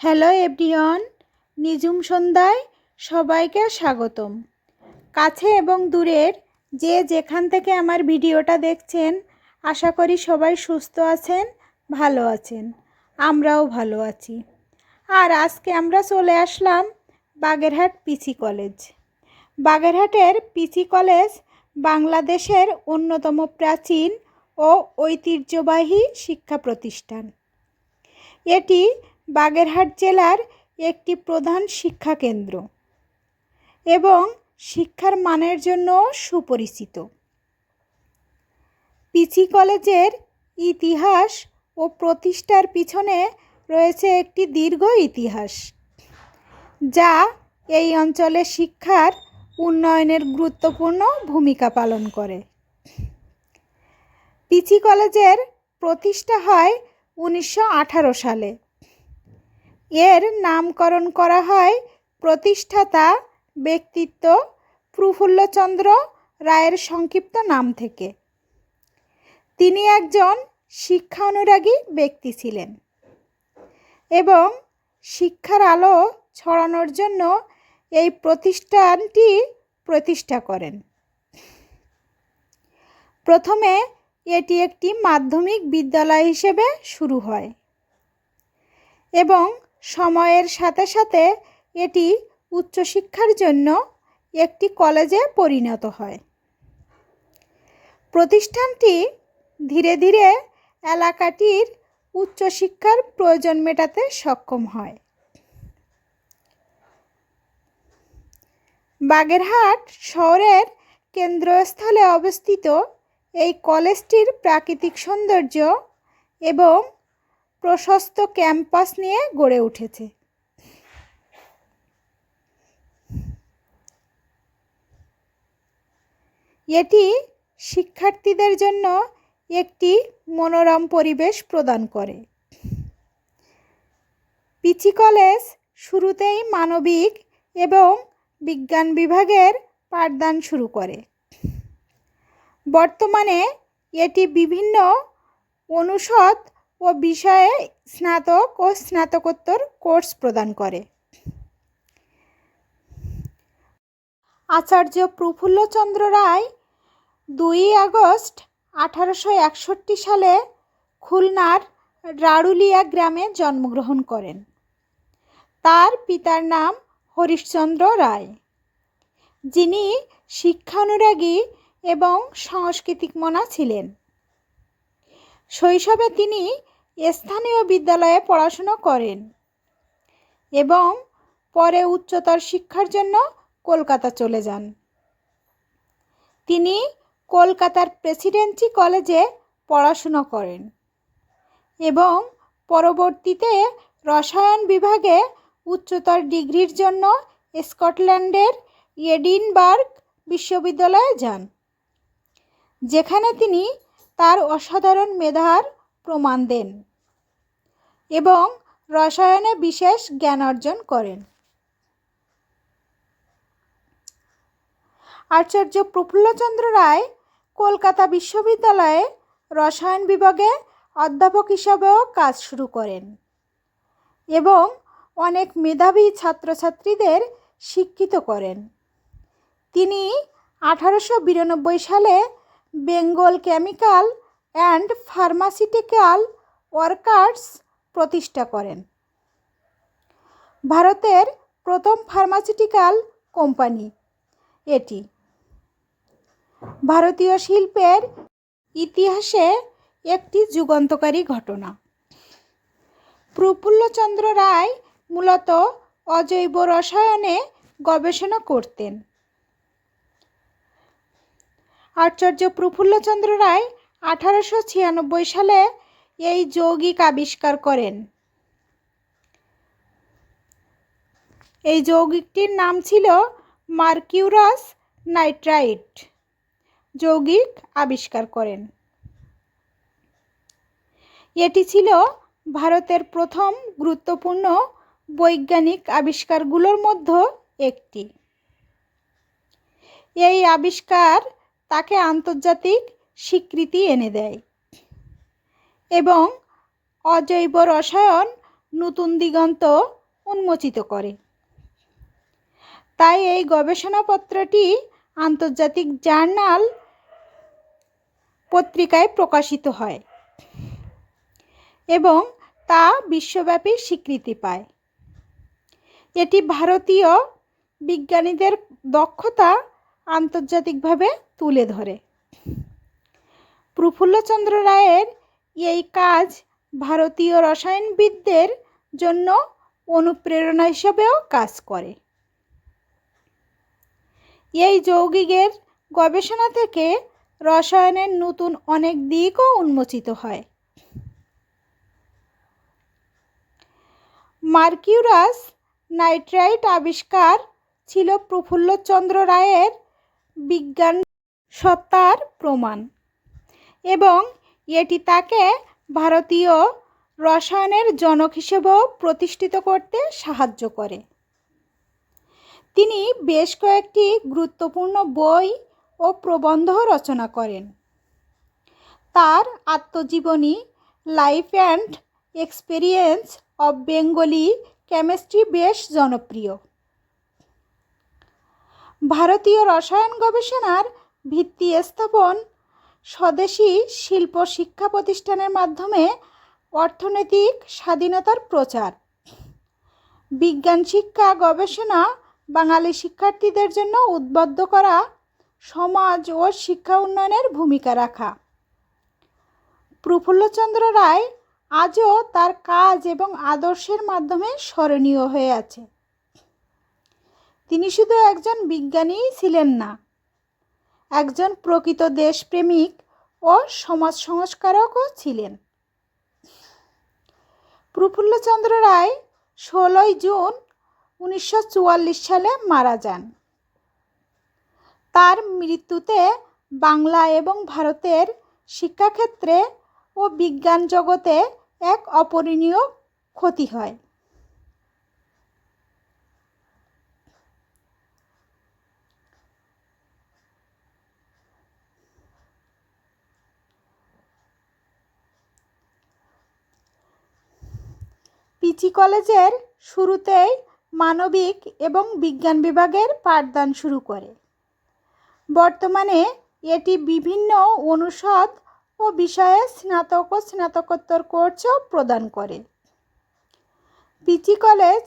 Hello everyone Nijum সন্ধ্যায় সবাইকে স্বাগতম। কাছে এবং দূরের যে যেখান থেকে আমার ভিডিওটা দেখছেন, আশা করি সবাই সুস্থ আছেন, ভালো আছেন। আমরাও ভালো আছি। আর আজকে আমরা চলে আসলাম বাগেরহাট পিসি কলেজ। বাগেরহাটের পিসি কলেজ বাংলাদেশের অন্যতম প্রাচীন ও ঐতিহ্যবাহী শিক্ষা প্রতিষ্ঠান। এটি বাগেরহাট জেলার একটি প্রধান শিক্ষা কেন্দ্র এবং শিক্ষার মানের জন্য সুপরিচিত। পিসি কলেজের ইতিহাস ও প্রতিষ্ঠার পিছনে রয়েছে একটি দীর্ঘ ইতিহাস, যা এই অঞ্চলে শিক্ষার উন্নয়নের গুরুত্বপূর্ণ ভূমিকা পালন করে। পিসি কলেজের প্রতিষ্ঠা হয় উনিশশো আঠারো সালে। এর নামকরণ করা হয় প্রতিষ্ঠাতা, ব্যক্তিত্ব প্রফুল্লচন্দ্র রায়ের সংক্ষিপ্ত নাম থেকে। তিনি একজন শিক্ষা অনুরাগী ব্যক্তি ছিলেন এবং শিক্ষার আলো ছড়ানোর জন্য এই প্রতিষ্ঠানটি প্রতিষ্ঠা করেন। প্রথমে এটি একটি মাধ্যমিক বিদ্যালয় হিসেবে শুরু হয় এবং সময়ের সাথে সাথে এটি উচ্চশিক্ষার জন্য একটি কলেজে পরিণত হয়। প্রতিষ্ঠানটি ধীরে ধীরে এলাকাটির উচ্চশিক্ষার প্রয়োজন মেটাতে সক্ষম হয়। বাগেরহাট শহরের কেন্দ্রস্থলে অবস্থিত এই কলেজটির প্রাকৃতিক সৌন্দর্য এবং প্রশস্ত ক্যাম্পাস নিয়ে গড়ে উঠেছে। এটি শিক্ষার্থীদের জন্য একটি মনোরম পরিবেশ প্রদান করে। পিচি কলেজ শুরুতেই মানবিক এবং বিজ্ঞান বিভাগের পাঠদান শুরু করে। বর্তমানে এটি বিভিন্ন অনুষদ ও বিষয়ে স্নাতক ও স্নাতকোত্তর কোর্স প্রদান করে। আচার্য প্রফুল্লচন্দ্র রায় দুই আগস্ট আঠারোশো একষট্টি সালে খুলনার রাড়ুলিয়া গ্রামে জন্মগ্রহণ করেন। তার পিতার নাম হরিশচন্দ্র রায়। যিনি শিক্ষানুরাগী এবং সাংস্কৃতিক মনা ছিলেন। শৈশবে তিনি স্থানীয় বিদ্যালয়ে পড়াশুনো করেন এবং পরে উচ্চতর শিক্ষার জন্য কলকাতা চলে যান। তিনি কলকাতার প্রেসিডেন্সি কলেজে পড়াশুনো করেন এবং পরবর্তীতে রসায়ন বিভাগে উচ্চতর ডিগ্রির জন্য স্কটল্যান্ডের এডিনবার্গ বিশ্ববিদ্যালয়ে যান, যেখানে তিনি অসাধারণ মেধার প্রমাণ দেন এবং রসায়নে বিশেষ জ্ঞান অর্জন করেন। আচার্য প্রফুল্লচন্দ্র রায় কলকাতা বিশ্ববিদ্যালয়ে রসায়ন বিভাগে অধ্যাপক হিসাবেও কাজ শুরু করেন এবং অনেক মেধাবী ছাত্রছাত্রীদের শিক্ষিত করেন। তিনি আঠারোশো বিরানব্বই সালে Bengal chemical and pharmaceutical workers প্রতিষ্ঠা করেন। ভারতের প্রথম ফার্মাসিউটিক্যাল কোম্পানি এটি। ভারতীয় শিল্পের ইতিহাসে একটি যুগান্তকারী ঘটনা। প্রফুল্লচন্দ্র রায় মূলত অজৈব রসায়নে গবেষণা করতেন। আচার্য প্রফুল্লচন্দ্র রায় আঠারোশো ছিয়ানব্বই সালে এই যৌগিক আবিষ্কার করেন। এই যৌগিকটির নাম ছিল মার্কিউরাস নাইট্রাইট। যৌগিক আবিষ্কার করেন। এটি ছিল ভারতের প্রথম গুরুত্বপূর্ণ বৈজ্ঞানিক আবিষ্কারগুলোর মধ্যে একটি। এই আবিষ্কার তাকে আন্তর্জাতিক স্বীকৃতি এনে দেয় এবং অজৈব রসায়ন নতুন দিগন্ত উন্মোচিত করে। তাই এই গবেষণাপত্রটি আন্তর্জাতিক জার্নাল পত্রিকায় প্রকাশিত হয় এবং তা বিশ্বব্যাপী স্বীকৃতি পায়। এটি ভারতীয় বিজ্ঞানীদের দক্ষতা আন্তর্জাতিকভাবে তুলে ধরে। প্রফুল্লচন্দ্র রায়ের এই কাজ ভারতীয় রসায়নবিদদের জন্য অনুপ্রেরণা হিসেবেও কাজ করে। এই যৌগিকের গবেষণা থেকে রসায়নের নতুন অনেক দিকও উন্মোচিত হয়। মার্কিউরাস নাইট্রাইট আবিষ্কার ছিল প্রফুল্লচন্দ্র রায়ের বিজ্ঞান সত্তার প্রমাণ। এবং এটি তাকে ভারতীয় রসায়নের জনক হিসেবেও প্রতিষ্ঠিত করতে সাহায্য করে। তিনি বেশ কয়েকটি গুরুত্বপূর্ণ বই ও প্রবন্ধ রচনা করেন। তার আত্মজীবনী life and experience of Bengali chemistry বেশ জনপ্রিয়। ভারতীয় রসায়ন গবেষণার ভিত্তি স্থাপন স্বদেশি শিল্প শিক্ষা প্রতিষ্ঠানের মাধ্যমে অর্থনৈতিক স্বাধীনতার প্রচার। বিজ্ঞান শিক্ষা, গবেষণা, বাঙালি শিক্ষার্থীদের জন্য উদ্বুদ্ধ করা সমাজ ও শিক্ষা উন্নয়নের ভূমিকা রাখা। প্রফুল্লচন্দ্র রায় আজও তার কাজ এবং আদর্শের মাধ্যমে স্মরণীয় হয়ে আছে। তিনি শুধু একজন বিজ্ঞানীই ছিলেন না একজন প্রকৃত দেশপ্রেমিক ও সমাজ সংস্কারকও ছিলেন। প্রফুল্লচন্দ্র রায় ষোলোই জুন উনিশশো চুয়াল্লিশ সালে মারা যান। তার মৃত্যুতে বাংলা এবং ভারতের শিক্ষাক্ষেত্রে ও বিজ্ঞান জগতে এক অপরিণীয় ক্ষতি হয়। পিচি কলেজের শুরুতেই মানবিক এবং বিজ্ঞান বিভাগের পাঠদান শুরু করে। বর্তমানে এটি বিভিন্ন অনুষদ ও বিষয়ে স্নাতক ও স্নাতকোত্তর কোর্সও প্রদান করে। পিচি কলেজ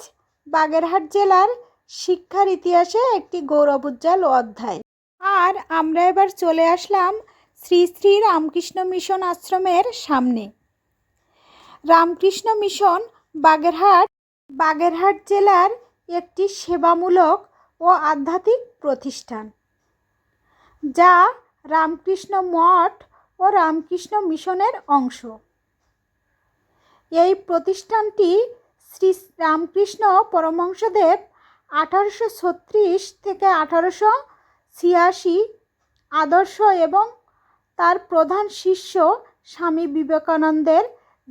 বাগেরহাট জেলার শিক্ষার ইতিহাসে একটি গৌরবোজ্জ্বল অধ্যায়। আর আমরা এবার চলে আসলাম শ্রী শ্রী রামকৃষ্ণ মিশন আশ্রমের সামনে। রামকৃষ্ণ মিশন বাগেরহাট বাগেরহাট জেলার একটি সেবামূলক ও আধ্যাত্মিক প্রতিষ্ঠান, যা রামকৃষ্ণ মঠ ও রামকৃষ্ণ মিশনের অংশ। এই প্রতিষ্ঠানটি শ্রী রামকৃষ্ণ পরমহংসদেব আঠারোশো ছত্রিশ থেকে আঠারোশো ছিয়াশি আদর্শ এবং তার প্রধান শিষ্য স্বামী বিবেকানন্দের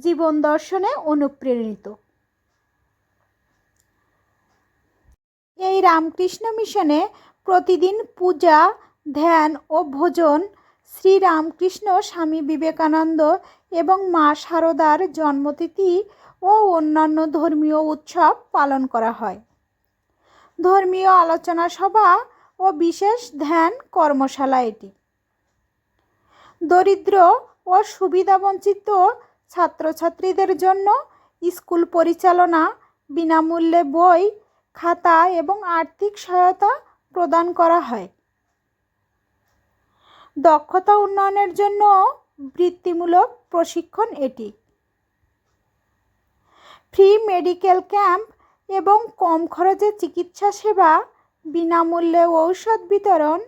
জীবন দর্শনে অনুপ্রেরিত। এই রামকৃষ্ণ মিশনে প্রতিদিন পূজা, ধ্যান ও ভোজন শ্রী রামকৃষ্ণ স্বামী বিবেকানন্দ এবং মা শারদার জন্মতিথি ও অন্যান্য ধর্মীয় উৎসব পালন করা হয়। ধর্মীয় আলোচনা সভা ও বিশেষ ধ্যান কর্মশালা এটি। দরিদ্র ও সুবিধাবঞ্চিত ছাত্রছাত্রীদের জন্য স্কুল পরিচালনা, বিনামূল্যে বই, খাতা এবং আর্থিক সহায়তা প্রদান করা হয়। দক্ষতা উন্নয়নের জন্য বৃত্তিমূলক প্রশিক্ষণ এটি। ফ্রি মেডিকেল ক্যাম্প এবং কম খরচে চিকিৎসা সেবা, বিনামূল্যে ঔষধ বিতরণ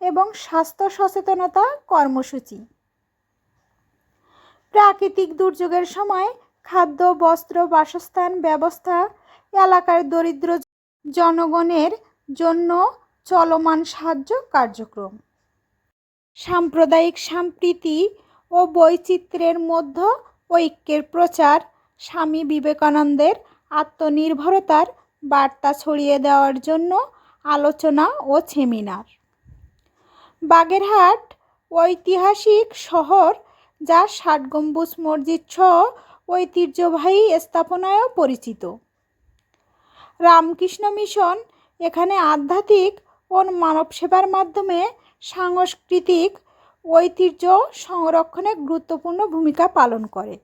এবং স্বাস্থ্য সচেতনতা কর্মসূচি। প্রাকৃতিক দুর্যোগের সময় খাদ্য, বস্ত্র, বাসস্থান ব্যবস্থা, এলাকার দরিদ্র জনগণের জন্য চলমান সাহায্য কার্যক্রম। সাম্প্রদায়িক সম্প্রীতি ও বৈচিত্র্যের মধ্য ঐক্যের প্রচার স্বামী বিবেকানন্দের আত্মনির্ভরতার বার্তা ছড়িয়ে দেওয়ার জন্য আলোচনা ও সেমিনার। বাগেরহাট ঐতিহাসিক শহর যা ষাট গম্বুজ মসজিদ সহ ঐতিহ্যবাহী স্থাপনায়ও পরিচিত। রামকৃষ্ণ মিশন এখানে আধ্যাত্মিক ও মানব সেবার মাধ্যমে সাংস্কৃতিক ঐতিহ্য সংরক্ষণে গুরুত্বপূর্ণ ভূমিকা পালন করে।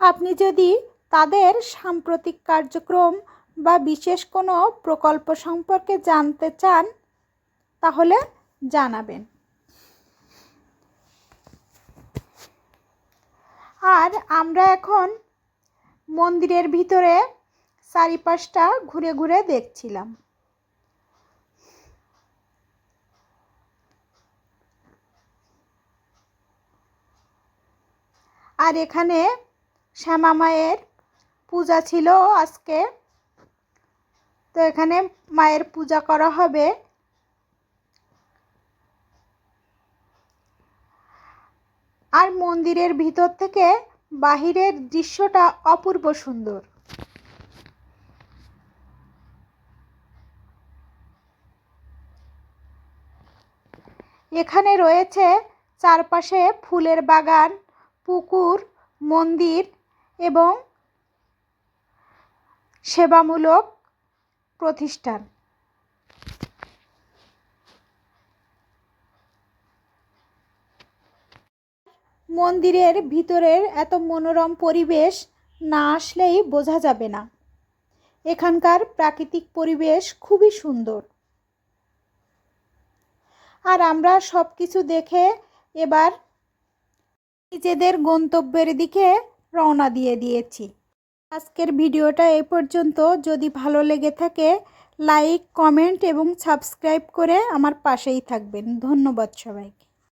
আপনি যদি তাদের সাম্প্রতিক কার্যক্রম বা বিশেষ কোনো প্রকল্প সম্পর্কে জানতে চান, তাহলে জানাবেন। আর আমরা এখন মন্দিরের ভিতরে চারিপাশটা ঘুরে ঘুরে দেখছিলাম। আর এখানে শ্যামা মায়ের পূজা ছিল আজকে। তো এখানে মায়ের পূজা করা হবে। আর মন্দিরের ভিতর থেকে বাহিরের দৃশ্যটা অপূর্ব সুন্দর। এখানে রয়েছে চারপাশে ফুলের বাগান, পুকুর, মন্দির এবং সেবামূলক প্রতিষ্ঠান। মন্দিরের ভিতরের এত মনোরম পরিবেশ না আসলেই বোঝা যাবে না। এখানকার প্রাকৃতিক পরিবেশ খুবই সুন্দর। আর আমরা সব কিছু দেখে এবার নিজেদের গন্তব্যের দিকে রওনা দিয়ে দিয়েছি। আজকের ভিডিওটা এ পর্যন্ত। যদি ভালো লেগে থাকে, লাইক, কমেন্ট এবং সাবস্ক্রাইব করে আমার পাশেই থাকবেন। ধন্যবাদ সবাইকে।